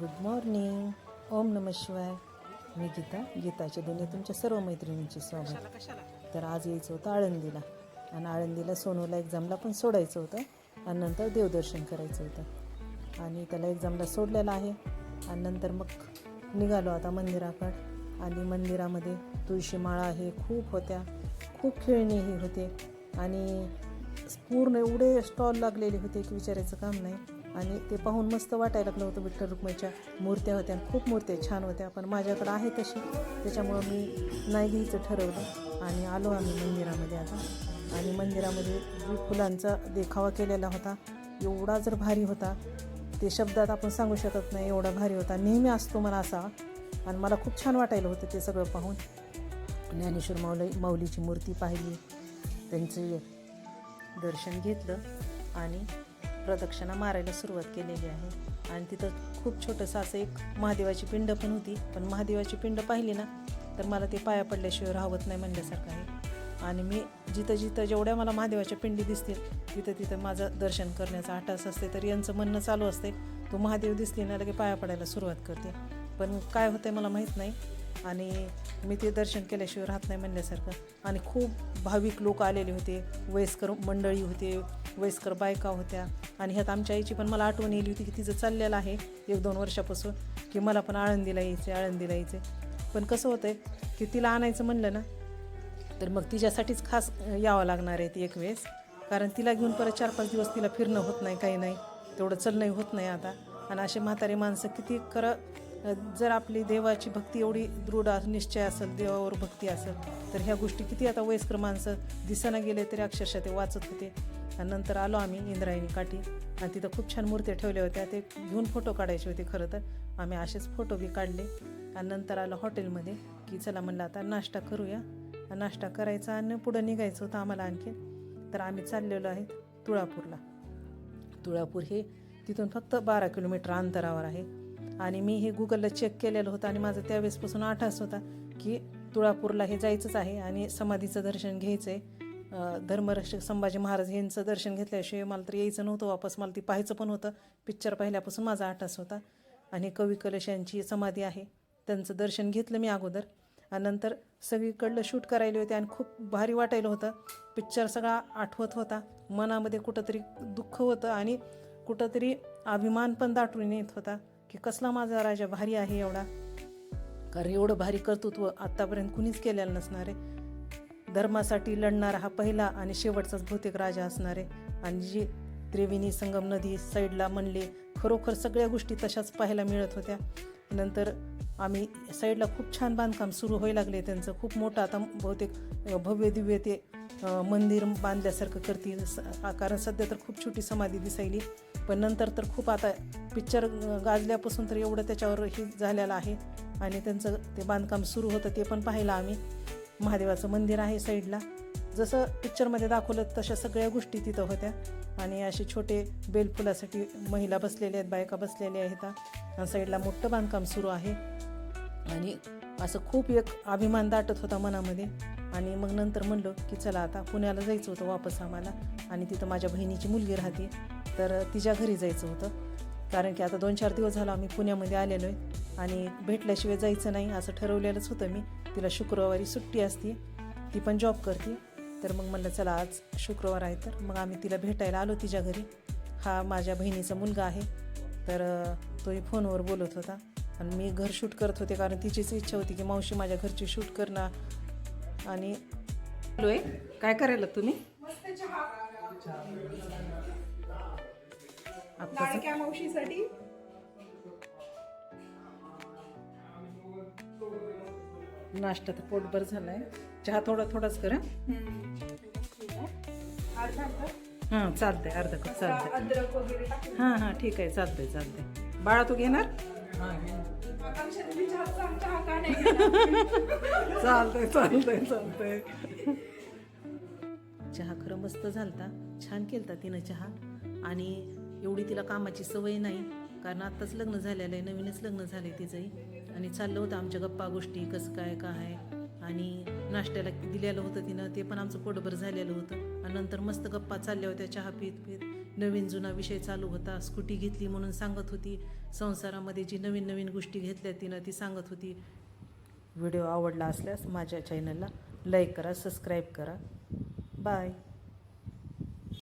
Good morning ओम नम शिवाय. मी गीता. गीताच्या दुनिया तुमच्या सर्व मैत्रिणींचे स्वागत. तर आज यायचं होतं आळंदीला. आणि आळंदीला सोनूला एक्झामला पण सोडायचं होतं. आणि नंतर देवदर्शन करायचं होतं. आणि त्याला एक्झामला सोडलेलं आहे. आणि नंतर मग निघालो आता मंदिराकडं. आणि मंदिरामध्ये तुळशी माळा आहे खूप होत्या. खूप खेळणीही होते. आणि पूर्ण एवढे स्टॉल लागलेले होते की विचारायचं काम नाही. आणि ते पाहून मस्त वाटायला लागलं होतं विठ्ठल रुक्माईच्या मूर्त्या होत्या. खूप मूर्त्या छान होत्या पण माझ्याकडं आहे तशी. त्याच्यामुळं मी नाही घ्यायचं ठरवलं. आणि आलो आम्ही मंदिरामध्ये आता. आणि मंदिरामध्ये जी फुलांचा देखावा केलेला होता एवढा जर भारी होता ते शब्दात आपण सांगू शकत नाही एवढा भारी होता. नेहमी असतो मला असा. आणि मला खूप छान वाटायला होतं ते सगळं पाहून. ज्ञानेश्वर माऊली माऊलीची मूर्ती पाहिली. त्यांचे दर्शन घेतलं. आणि प्रदक्षिणा मारायला सुरुवात केलेली आहे. आणि तिथं खूप छोटंसं असं एक महादेवाची पिंड पण होती. पण महादेवाची पिंड पाहिली ना तर मला ते पाया पडल्याशिवाय राहत नाही म्हणल्यासारखं आहे. आणि मी जिथं जिथं जेवढ्या मला महादेवाच्या पिंडी दिसतील तिथं तिथं माझं दर्शन करण्याचा आटास असते तर यांचं म्हणणं चालू असते तो महादेव दिसली ना लगे पाया पडायला सुरुवात करते. पण काय होतंय मला माहीत नाही. आणि मी ते दर्शन केल्याशिवाय राहत नाही म्हणल्यासारखं. आणि खूप भाविक लोक आलेले होते वयस्कर मंडळी होते वयस्कर बायका होत्या. आणि ह्यात आमच्या आईची पण मला आठवण येली होती की तिचं चाललेलं आहे एक दोन वर्षापासून की मला पण आळंदीला यायचे आळंदीला यायचे पण कसं होतं आहे की तिला आणायचं म्हणलं ना तर मग तिच्यासाठीच खास यावं लागणार आहे ती एक वेळेस. कारण तिला घेऊन परत चार पाच दिवस तिला फिरणं होत नाही काही नाही. तेवढं चलणंही होत नाही आता. आणि असे म्हातारे माणसं किती खरं जर आपली देवाची भक्ती एवढी दृढ अस- निश्चय असेल देवावर भक्ती असेल तर ह्या गोष्टी किती आता वयस्कर माणसं दिसाना गेले तरी अक्षरशः ते वाचत होते. आणि नंतर आलो आम्ही इंद्रायणी काठी. आणि तिथं खूप छान मूर्त्या ठेवल्या होत्या. ते घेऊन फोटो काढायचे होते खरं तर. आम्ही असेच फोटो बी काढले. आणि नंतर आलो हॉटेलमध्ये की चला म्हणलं आता नाश्ता करूया. नाश्ता करायचा आणि पुढं निघायचं होतं आम्हाला आणखी. तर आम्ही चाललेलो आहेत तुळापूरला. तुळापूर हे तिथून फक्त बारा किलोमीटर अंतरावर आहे. आणि मी हे गुगलला चेक केलेलं होतं आणि माझं त्यावेळेसपासून आठास होता की तुळापूरला हे जायचंच आहे आणि समाधीचं दर्शन घ्यायचं आहे धर्मरक्षक संभाजी महाराज यांचं दर्शन घेतल्याशिवाय मला तर यायचं नव्हतं वापस. मला ती पाहायचं पण होतं. पिक्चर पाहिल्यापासून माझा आठास होता. आणि कवी कलश यांची समाधी आहे. त्यांचं दर्शन घेतलं मी अगोदर. आणि नंतर सगळीकडलं शूट करायले होते आणि खूप भारी वाटायला होतं. पिक्चर सगळा आठवत होता. मनामध्ये कुठंतरी दुःख होतं आणि कुठंतरी अभिमान पण दाटून येत होता की कसला माझा राजा भारी आहे एवढा. कारण एवढं भारी कर्तृत्व आत्तापर्यंत कुणीच केलेलं नसणार आहे. धर्मासाठी लढणारा हा पहिला आणि शेवटचाच बहुतेक राजा असणार आहे. आणि जी त्रिवेणी संगम नदी साईडला म्हणले खरोखर सगळ्या गोष्टी तशाच पाहायला मिळत होत्या. नंतर आम्ही साईडला खूप छान बांधकाम सुरू व्हायला लागले. त्यांचं खूप मोठं आता बहुतेक भव्य दिव्य ते मंदिर बांधल्यासारखं करतील. स- कारण सध्या तर खूप छोटी समाधी दिसायली. पण नंतर तर खूप आता पिक्चर गाजल्यापासून तर एवढं त्याच्यावर हे झालेलं आहे. आणि त्यांचं ते बांधकाम सुरू होतं ते पण पाहिलं आम्ही. महादेवाचं मंदिर आहे साईडला. जसं पिक्चरमध्ये दाखवलं तशा सगळ्या गोष्टी तिथं होत्या. आणि असे छोटे बेलफुलासाठी महिला बसलेल्या आहेत बायका बसलेल्या आहेत आणि साईडला मोठं बांधकाम सुरू आहे. आणि असं खूप एक अभिमान दाटत होता मनामध्ये. आणि मग नंतर म्हणलं की चला आता पुण्याला जायचं होतं वापस आम्हाला. आणि तिथं माझ्या बहिणीची मुलगी राहते. तर तिच्या घरी जायचं होतं. कारण की आता दोन चार दिवस झाला आम्ही पुण्यामध्ये आलेलो आहे. आणि भेटल्याशिवाय जायचं नाही असं ठरवलेलंच होतं मी. तिला शुक्रवारी सुट्टी असते ती पण जॉब करते. तर मग म्हणलं चला आज शुक्रवार आहे तर मग आम्ही तिला भेटायला आलो तिच्या घरी. हा माझ्या बहिणीचा मुलगा आहे. तर तोही फोनवर बोलत होता. आणि मी घर शूट करत होते कारण तिचीच इच्छा होती की मावशी माझ्या घरची शूट करणं आणि आहे काय करायला तुम्ही? लाडक्या मावशीसाठी नाश्ता तर पोटभर झालाय. चहा थोडा थोडाच करा अर्धा कप? हां चालतंय अर्धा कप चालतंय. हां हां ठीक आहे चालतंय चालतंय. बाळा तू घेणार? चालतंय चालतंय चालतंय. चहा खरं मस्त झालता. छान केलता तिनं चहा. आणि एवढी तिला कामाची सवय नाही. कारण आत्ताच लग्न झालेलं आहे नवीनच लग्न झालं आहे तिचंही. आणि चाललं होतं आमच्या गप्पा गोष्टी कसं काय काय. आणि नाश्त्याला दिलेलं होतं तिनं ते पण आमचं पोटभर झालेलं होतं. आणि नंतर मस्त गप्पा चालल्या होत्या चहा पीत पीत. नवीन जुना विषय चालू होता स्कूटी घेतली म्हणून सांगत होती. संसारामध्ये जी नवीन नवीन गोष्टी घेतल्या तिनं ती सांगत होती. व्हिडिओ आवडला असल्यास माझ्या चॅनलला लाईक करा सबस्क्राईब करा. बाय